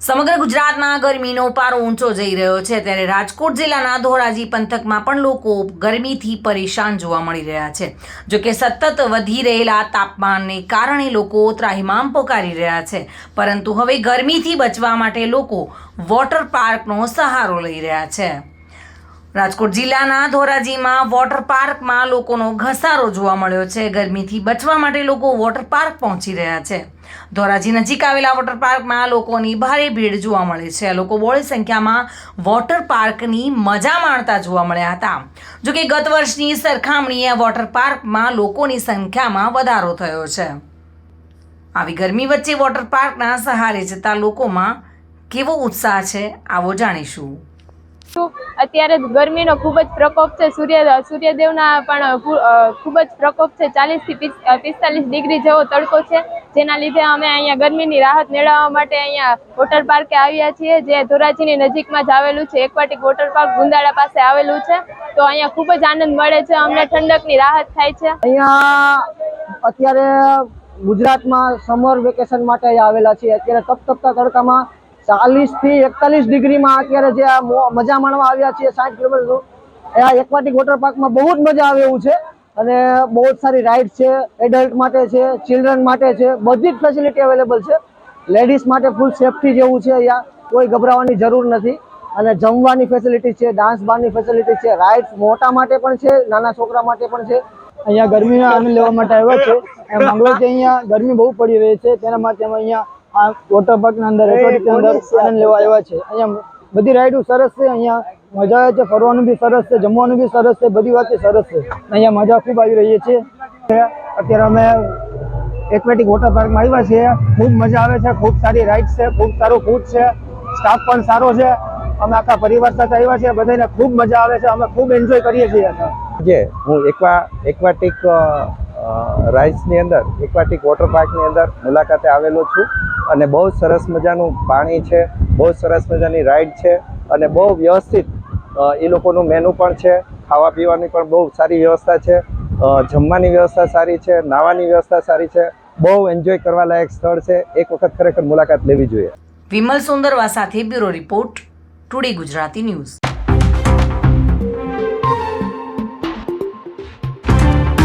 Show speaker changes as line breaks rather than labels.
સમગ્ર ગુજરાતમાં ગરમીનો પારો ઊંચો જઈ રહ્યો છે. ત્યારે રાજકોટ જિલ્લાના ધોરાજી પંથકમાં પણ લોકો ગરમીથી પરેશાન જોવા મળી રહ્યા છે. જો કે સતત વધી રહેલા તાપમાનને કારણે લોકો ત્રાહિમામ પોકારી રહ્યા છે. પરંતુ હવે ગરમીથી બચવા માટે લોકો વોટર પાર્કનો સહારો લઈ રહ્યા છે. રાજકોટ જિલ્લાના ધોરાજીમાં વોટર પાર્કમાં લોકોનો ઘસારો જોવા મળ્યો છે. ગરમીથી બચવા માટે લોકો વોટર પાર્ક પહોંચી રહ્યા છે. ધોરાજી નજીક આવેલા વોટર પાર્કમાં લોકોની ભારે ભીડ જોવા મળે છે. લોકો બોળી સંખ્યામાં વોટર પાર્કની મજા માણતા જોવા મળ્યા હતા. જોકે ગત વર્ષની સરખામણીએ વોટર પાર્કમાં લોકોની સંખ્યામાં વધારો થયો છે. આવી ગરમી વચ્ચે વોટર પાર્કના સહારે જતા લોકોમાં કેવો ઉત્સાહ છે, આવો જાણીશું.
અત્યારે ગરમીનો ખૂબ જ પ્રકોપ છે. સૂર્ય, સૂર્યદેવના પણ ખૂબ જ પ્રકોપ છે. ચાલીસથી પિસ્તાલીસ ડિગ્રી જેવો તડકો છે. જેના લીધે અમે અહીંયા ગરમીની રાહત મેળવવા માટે અહીંયા વોટર પાર્કે આવ્યા છીએ. જે ધોરાજીની નજીકમાં જ આવેલું છે. એકવાટિક વોટર પાર્ક ગુંદાળા પાસે આવેલું છે. તો અહીંયા ખૂબ જ આનંદ મળે છે. અમને ઠંડકની રાહત થાય છે.
અહીંયા અત્યારે ગુજરાતમાં સમર વેકેશન માટે આવેલા છીએ. અત્યારે તપતપતા તડકામાં ચાલીસથી એકતાલીસ ડિગ્રીમાં અત્યારે જે આ મજા માણવા આવ્યા છીએ સાઠ કિલોમીટર આ એકવાટિક વોટર પાર્કમાં બહુ જ મજા આવે એવું છે. અને બહુ જ સારી રાઇડ છે, એડલ્ટ માટે છે ચિલ્ડ્રન માટે છે, બધી જ ફેસિલિટી અવેલેબલ છે. લેડીઝ માટે ફૂલ સેફટી જેવું છે અહીંયા. કોઈ ગભરાવાની જરૂર નથી. અને જમવાની ફેસિલિટી છે ડાન્સ બારની ફેસિલિટી છે રાઇડ્સ મોટા માટે પણ છે, નાના છોકરા માટે પણ છે. અહીંયા ગરમીનો આનંદ લેવા માટે આવ્યા છે. મંગળો મંગળવારથી અહીંયા ગરમી બહુ પડી રહી છે, તેના માટે અમે અહીંયા આ વોટર પાર્કના અંદર અંદર આનંદ લેવા આવ્યા છે. અહીંયા બધી રાઈડો સરસ છે અહીંયા મજા આવે છે ફરવાનું બી સરસ છે જમવાનું બી સરસ છે બધી વાત સરસ છે. અહીંયા મજા ખૂબ આવી રહી છે. અત્યારે અમે એકવેટિક વોટર પાર્કમાં આવ્યા છીએ. ખૂબ મજા આવે છે ખૂબ સારી રાઈડ છે ખૂબ સારું ફૂડ છે. સ્ટાફ પણ સારો છે. અમે આખા પરિવાર સાથે આવ્યા છીએ બધાને ખૂબ મજા આવે છે અમે ખૂબ એન્જોય કરીએ છીએ
જે હું એકવા એકવાટિક રાઇડ્સની અંદર એકવાટિક વોટર પાર્કની અંદર મુલાકાતે આવેલો છું. અને બહુ સરસ મજાનું પાણી છે, બહુ સરસ મજાની રાઈડ છે અને બહુ વ્યવસ્થિત એ લોકોનું મેનુ પણ છે ખાવા પીવાની પણ બહુ સારી વ્યવસ્થા છે જમવાની વ્યવસ્થા સારી છે નાવાની વ્યવસ્થા સારી છે, બહુ એન્જોય કરવા લાયક સ્થળ છે, એક વખત ખરેખર મુલાકાત લેવી જોઈએ.
વિમલ સુંદરવા સાથે bureau report, today Gujarati news.